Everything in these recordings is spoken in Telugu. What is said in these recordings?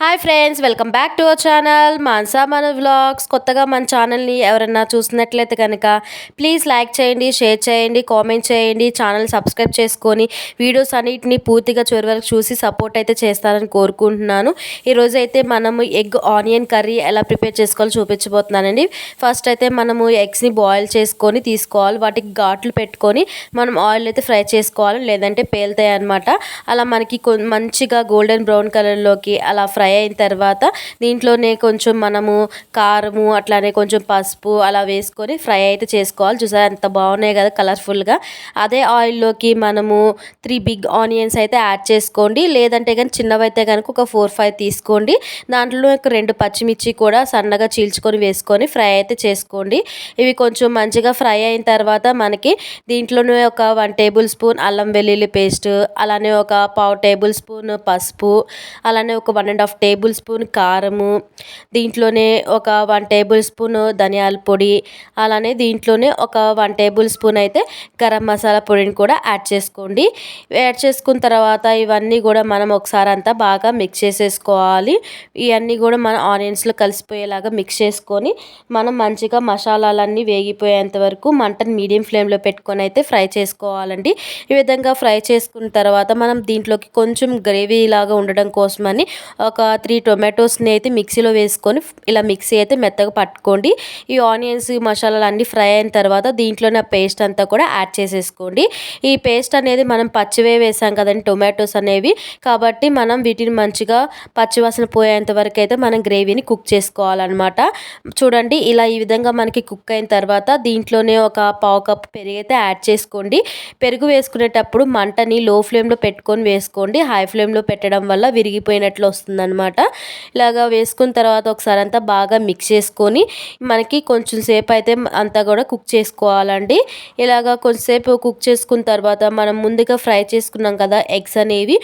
Hi friends welcome back to our channel Mansa మన వ్లాగ్స్ కొత్తగా మన ఛానల్ని ఎవరైనా చూసినట్లయితే కనుక ప్లీజ్ లైక్ చేయండి షేర్ చేయండి కామెంట్ చేయండి ఛానల్ సబ్స్క్రైబ్ చేసుకొని వీడియోస్ అన్నిటిని పూర్తిగా చివరి వరకు చూసి సపోర్ట్ అయితే చేస్తారని కోరుకుంటున్నాను. ఈరోజు అయితే మనము ఎగ్ ఆనియన్ కర్రీ ఎలా ప్రిపేర్ చేసుకోవాలో చూపించబోతున్నానండి. ఫస్ట్ అయితే మనము ఎగ్స్ని బాయిల్ చేసుకొని తీసుకోవాలి. వాటికి ఘాట్లు పెట్టుకొని మనం ఆయిల్ అయితే ఫ్రై చేసుకోవాలి. లేదంటే పేలుతాయి అనమాట అలా మనకి మంచిగా గోల్డెన్ బ్రౌన్ కలర్లోకి అలా ఫ్రై ఫ్రై అయిన తర్వాత దీంట్లోనే కొంచెం మనము కారము అట్లానే కొంచెం పసుపు అలా వేసుకొని ఫ్రై అయితే చేసుకోవాలి. చూసారా ఎంత బాగున్నాయి కదా కలర్ఫుల్గా. అదే ఆయిల్లోకి మనము త్రీ బిగ్ ఆనియన్స్ అయితే యాడ్ చేసుకోండి. లేదంటే కానీ చిన్నవైతే కనుక ఒక ఫోర్ ఫైవ్ తీసుకోండి. దాంట్లో ఒక రెండు పచ్చిమిర్చి కూడా సన్నగా చీల్చుకొని వేసుకొని ఫ్రై అయితే చేసుకోండి. ఇవి కొంచెం మంచిగా ఫ్రై అయిన తర్వాత మనకి దీంట్లోనే ఒక వన్ టేబుల్ స్పూన్ అల్లం వెల్లుల్లి పేస్ట్ అలానే ఒక పావు టేబుల్ స్పూన్ పసుపు అలానే ఒక one and half tablespoon కారము దీంట్లోనే ఒక వన్ టేబుల్ స్పూన్ ధనియాల పొడి అలానే దీంట్లోనే ఒక వన్ టేబుల్ స్పూన్ అయితే గరం మసాలా పొడిని కూడా యాడ్ చేసుకోండి. యాడ్ చేసుకున్న తర్వాత ఇవన్నీ కూడా మనం ఒకసారి అంతా బాగా మిక్స్ చేసేసుకోవాలి. ఇవన్నీ కూడా మన ఆనియన్స్లో కలిసిపోయేలాగా మిక్స్ చేసుకొని మనం మంచిగా మసాలాలన్నీ వేగిపోయేంత వరకు మంటను మీడియం ఫ్లేమ్లో పెట్టుకొని అయితే ఫ్రై చేసుకోవాలండి. ఈ విధంగా ఫ్రై చేసుకున్న తర్వాత మనం దీంట్లోకి కొంచెం గ్రేవీ లాగా ఉండడం కోసమని ఒక త్రీ టొమాటోస్ని అయితే మిక్సీలో వేసుకొని ఇలా మిక్సీ అయితే మెత్తగా పట్టుకోండి. ఈ ఆనియన్స్ మసాలాలు అన్నీ ఫ్రై అయిన తర్వాత దీంట్లోనే ఆ పేస్ట్ అంతా కూడా యాడ్ చేసేసుకోండి. ఈ పేస్ట్ అనేది మనం పచ్చివే వేసాం కదండి టొమాటోస్ అనేవి. కాబట్టి మనం వీటిని మంచిగా పచ్చివాసన పోయేంత వరకు అయితే మనం గ్రేవీని కుక్ చేసుకోవాలన్నమాట. చూడండి ఇలా ఈ విధంగా మనకి కుక్ అయిన తర్వాత దీంట్లోనే ఒక పావు కప్ పెరుగు అయితే యాడ్ చేసుకోండి. పెరుగు వేసుకునేటప్పుడు మంటని లో ఫ్లేమ్లో పెట్టుకొని వేసుకోండి. హై ఫ్లేమ్లో పెట్టడం వల్ల విరిగిపోయినట్లు వస్తుందన్నమాట. అనమాట ఇలాగా వేసుకున్న తర్వాత ఒకసారి అంతా బాగా మిక్స్ చేసుకొని మనకి కొంచెం సేపు అయితే అంతా కూడా కుక్ చేసుకోవాలండి. ఇలాగా కొంచెంసేపు కుక్ చేసుకున్న తర్వాత మనం ముందుగా ఫ్రై చేసుకున్నాం కదా ఎగ్స్ అనేవి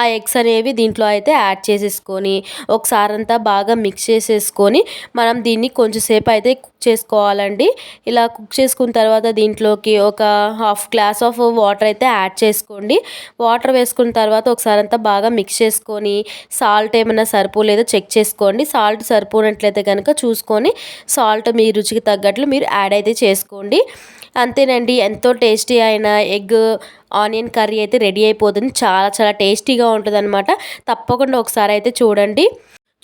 ఆ ఎగ్స్ అనేవి దీంట్లో అయితే యాడ్ చేసేసుకొని ఒకసారి అంతా బాగా మిక్స్ చేసేసుకొని మనం దీన్ని కొంచెంసేపు అయితే కుక్ చేసుకోవాలండి. ఇలా కుక్ చేసుకున్న తర్వాత దీంట్లోకి ఒక హాఫ్ గ్లాస్ ఆఫ్ వాటర్ అయితే యాడ్ చేసుకోండి. వాటర్ వేసుకున్న తర్వాత ఒకసారి అంతా బాగా మిక్స్ చేసుకొని సాల్ట్ ఏమైనా సరిపోలేదో చెక్ చేసుకోండి. సాల్ట్ సరిపోనట్లయితే కనుక చూసుకొని సాల్ట్ మీ రుచికి తగ్గట్లు మీరు యాడ్ అయితే చేసుకోండి. అంతేనండి ఎంతో టేస్టీ అయిన ఎగ్ ఆనియన్ కర్రీ అయితే రెడీ అయిపోతుంది. చాలా చాలా టేస్టీగా ఉంటుంది అనమాట తప్పకుండా ఒకసారి అయితే చూడండి.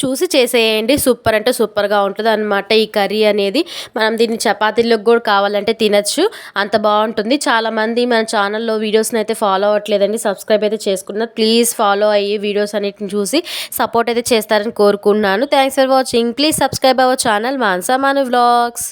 చూసి చేసేయండి. సూపర్ అంటే సూపర్గా ఉంటుంది అనమాట ఈ కర్రీ అనేది. మనం దీన్ని చపాతీలకు కూడా కావాలంటే తినచ్చు. అంత బాగుంటుంది. చాలామంది మన ఛానల్లో వీడియోస్ని అయితే ఫాలో అవ్వట్లేదండి. సబ్స్క్రైబ్ అయితే చేసుకున్నారు ప్లీజ్ ఫాలో అయ్యి వీడియోస్ అన్నిటిని చూసి సపోర్ట్ అయితే చేస్తారని కోరుకున్నాను thanks for watching. Please subscribe our channel Mansa Manu vlogs.